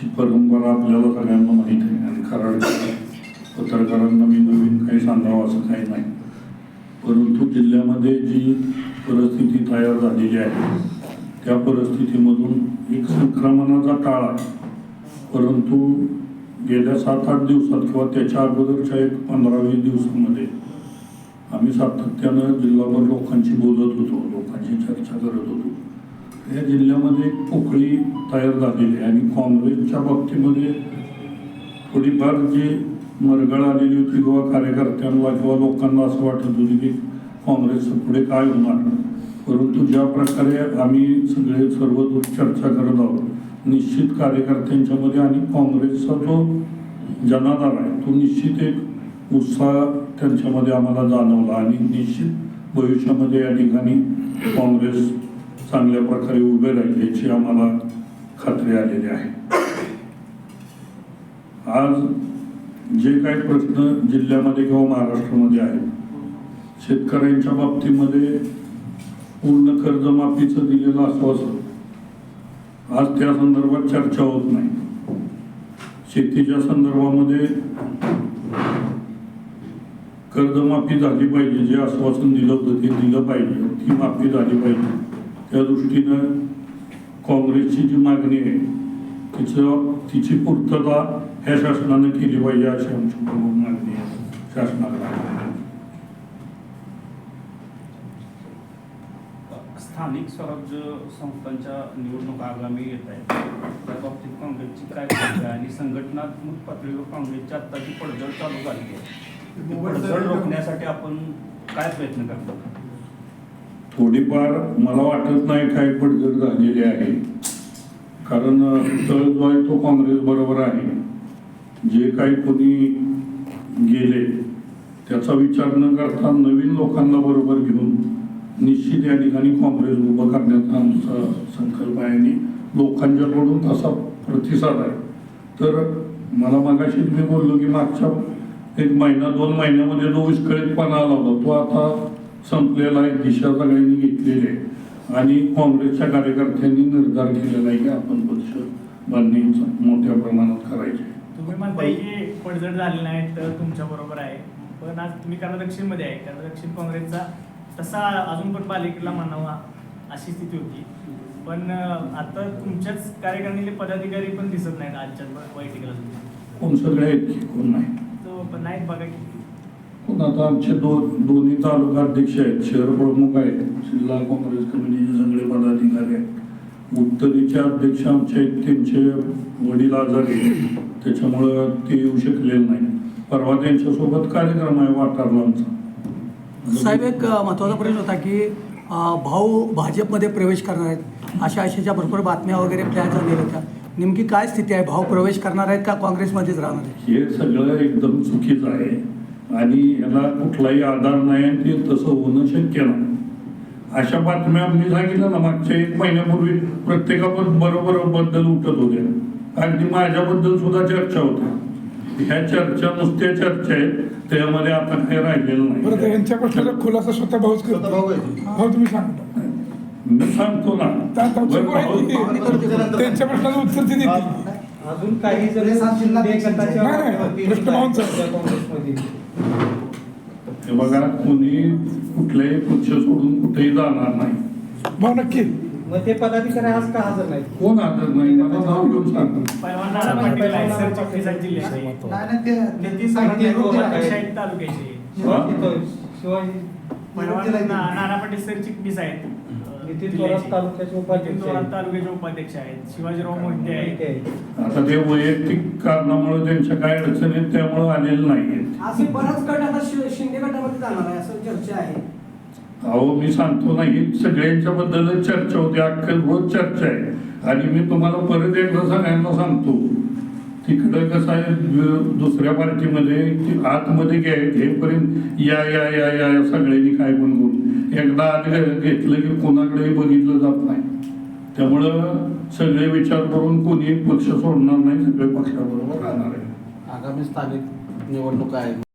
ची परंपरा आपल्याला सगळ्यांना माहीत आहे. आणि कराडच्या पत्रकारांना मी नवीन काही सांगावं असं काही नाही. परंतु जिल्ह्यामध्ये जी परिस्थिती तयार झालेली आहे त्या परिस्थितीमधून एक संक्रमणाचा काळ आहे. परंतु गेल्या सात आठ दिवसात किंवा त्याच्या अगोदरच्या एक पंधरा वीस दिवसामध्ये आम्ही सातत्यानं जिल्हाभर लोकांशी बोलत होतो लोकांशी चर्चा करत होतो. या जिल्ह्यामध्ये एक पोकळी तयार झालेली आहे आणि काँग्रेसच्या बाबतीमध्ये थोडीफार जी मरगळ आलेली होती किंवा कार्यकर्त्यांना किंवा लोकांना असं वाटत होतं की काँग्रेसचं पुढे काय होणार. परंतु ज्या प्रकारे आम्ही सगळे सर्वदूर चर्चा करत आहोत निश्चित कार्यकर्त्यांच्यामध्ये आणि काँग्रेसचा जो जनाधार आहे तो निश्चित एक उत्साह त्यांच्यामध्ये आम्हाला जाणवला आणि निश्चित भविष्यामध्ये या ठिकाणी काँग्रेस चांगल्या प्रकारे उभे राहील याची आम्हाला खात्री आलेली आहे. आज जे काही प्रश्न जिल्ह्यामध्ये किंवा महाराष्ट्रामध्ये आहेत शेतकऱ्यांच्या बाबतीमध्ये पूर्ण कर्जमाफीचं दिलेलं आश्वासन आज त्या संदर्भात चर्चा होत नाही. शेतीच्या संदर्भामध्ये कर्जमाफी झाली पाहिजे जे आश्वासन दिलं होतं ते दिलं पाहिजे ती माफी झाली पाहिजे. त्या दृष्टीनं काँग्रेसची जी मागणी आहे तिचं तिची पूर्तता ह्या शासनानं केली पाहिजे अशी आमची प्रमुख मागणी आहे शासनाला. स्थानिक स्वराज्य संस्थांच्या निवडणुका आगामी येत आहेत. त्या बाबतीत काँग्रेसची काय भूमिका आहे? आणि संघटनात्मक पातळीवर काँग्रेसची आत्ताची पडझड चालू झाली आहे. पडझड रोखण्यासाठी आपण काय प्रयत्न करतो थोडीफार मला वाटत नाही काही पडझड झालेली आहे. कारण तळ जो आहे तो काँग्रेस बरोबर आहे. जे काही कोणी गेले त्याचा विचार न करता नवीन लोकांना बरोबर घेऊन निश्चित या ठिकाणी काँग्रेस उभं करण्याचा आमचा संकल्प आहे आणि लोकांच्याकडून तसा प्रतिसाद आहे. तर मला मागाशी मी बोललो की मागच्या एक महिना दोन महिन्यामध्ये जो विस्कळीतपणा आला होता तो आता संपलेला आहे दिशा सगळ्यांनी घेतलेली आहे. आणि काँग्रेसच्या कार्यकर्त्यांनी निर्धार केलेला आहे की आपण पक्ष बांधणी मोठ्या प्रमाणात करायचे तुम्ही म्हणताय की पडझड झाली नाही तर तुमच्या बरोबर आहे. पण आज तुम्ही कर्नाटक दक्षिणमध्ये आहे. कर्नाटक दक्षिण काँग्रेसचा तसा अजून पण पालिकेला म्हणावा अशी स्थिती होती. पण आता तुमच्याच कार्यकारिणीले पदाधिकारी पण दिसत नाहीत आजच्या बैठकीला. कोण सगळे आहेत कोण नाही? तो पण नाहीत बघा की. कोण आता आमचे दोन दोन्ही तालुका अध्यक्ष आहेत. शहर प्रमुख आहेत. जिल्हा काँग्रेस कमिटीचे सगळे पदाधिकारी आहेत. उत्तरेचे अध्यक्ष आमचे आहेत. त्यांचे वडील आजारी. त्याच्यामुळं ते येऊ शकलेले नाही परवा त्यांच्यासोबत कार्यक्रम आहे वाटारला आमचा. साहेब एक महत्त्वाचा प्रश्न होता की भाऊ भाजपमध्ये प्रवेश करणार आहेत. अशा अशाच्या भरपूर बातम्या वगैरे तयार झालेल्या होत्या. नेमकी काय स्थिती आहे? भाऊ प्रवेश करणार आहेत का काँग्रेसमध्येच राहणार आहेत? हे सगळं एकदम चुकीचं आहे. आणि याला कुठलाही आधार नाही आणि ते तसं होणं शक्य नाही. अशा बातम्या मी सांगितलं ना मागच्या एक महिन्यापूर्वी प्रत्येकाबद्दल बरोबर बद्दल उठत होत्या. अगदी माझ्याबद्दल सुद्धा चर्चा होत्या ह्या चर्चा नुसत्या चर्चा आहेत त्यामध्ये आता काही राहिलेलं नाही. यांच्या खुलासा स्वतः भाऊच भाऊ तुम्ही सांगता मी सांगतो ना. त्या- त्यांच्या प्रश्नाचं उत्तर ते देतील. अजून काही जरी नाही, नाही, हे बघा कोणी कुठल्याही पक्ष सोडून कुठेही जाणार नाही. भाऊ नक्की. मग ते पदाधिकारी आज का हजर नाहीत? कोण हजर नाही? मला नाव घेऊन अध्यक्ष आहेत. तालुक्याचे. शिवाजी नाना पाटील सर चिटणीस आहेत. नितीन जिल्ह्याचे. थोरात तालुक्याचे उपाध्यक्ष नितीन थोरात आहेत. तालुक्याचे उपाध्यक्ष आहेत. शिवाजीराव मोहिते आहेत. आता ते वैयक्तिक कारणामुळे त्यांच्या काय अडचणी आहेत त्यामुळे आलेले नाहीयेत. असे बराच गट आता शि- शिंदे गटामध्ये जाणार आहे असं चर्चा आहे. अहो मी सांगतो ना ही सगळ्यांच्या बद्दलच चर्चा होते अख्खं रोज चर्चा आहे. आणि मी तुम्हाला परत एकदा सगळ्यांना सांगतो तिकडं कसं आहे वि- दुसऱ्या पार्टीमध्ये की आतमध्ये घे घेईपर्यंत या या या या या सगळ्यांनी काय पण करून एकदा घेतलं की कोणाकडेही बघितलं जात नाही. त्यामुळं सगळे विचार करून कोणीही पक्ष सोडणार नाही सगळे पक्षाबरोबर राहणार आहे. आगामी स्थानिक निवडणूक आहे.